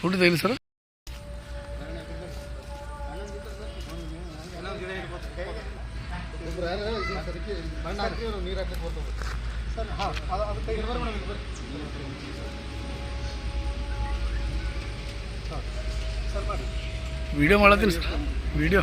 Food ತೆಗಿಲಿ sir ಹಾಕಿ ನೀರು ಹಾಕ್ಲಿಕ್ಕೆ ಬರ್ತದೆ ಸರ್ ಹಾಂ ಸರ್ ಮಾಡಿ ವಿಡಿಯೋ ಮಾಡತ್ತೀನಿ ಸರ್ ವಿಡಿಯೋ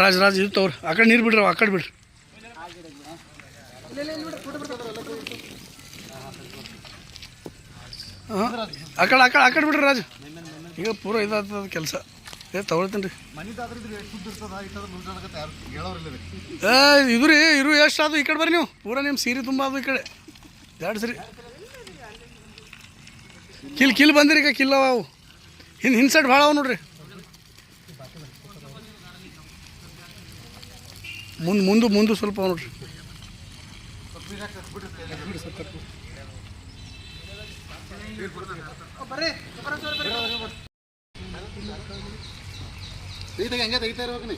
ರಾಜ್, ರಾಜ, ಇದು ತವ್ರ ಆ ಕಡೆ ನೀರು ಬಿಡ್ರಿ, ಆ ಕಡೆ ಬಿಡ್ರಿ. ಆಕಡೆ ಆ ಕಡೆ ಆ ಕಡೆ ಆ ಕಡೆ ಬಿಡ್ರಿ, ರಾಜ. ಈಗ ಪೂರ ಇದಾದ ಕೆಲಸ. ಏ ತಗೊಳ್ತೀನಿ ರೀ ಏ, ಇದು ರೀ, ಇರು, ಎಷ್ಟು ಅದು ಈ ಕಡೆ ಬರ್ರಿ ನೀವು. ಪೂರ ನಿಮ್ಮ ಸೀರೆ ತುಂಬ ಅದು ಈ ಕಡೆ. ಎರಡು ಸರಿ. ಕಿಲ್ ಕಿಲ್ ಬಂದಿರಿ ಈಗ, ಕಿಲ್ ಅವ ಅವು. ಹಿಂದೆ ಹಿಂದೆ ಸೈಡ್ ಭಾಳ ಅವ ನೋಡ್ರಿ. ಮುಂದೆ ಮುಂದೆ ಮುಂದೆ ಸ್ವಲ್ಪ ನೋಡ್ರಿ. ಹಂಗೆ ತೆಗಿತಾ ಸ್ವಲ್ಪ.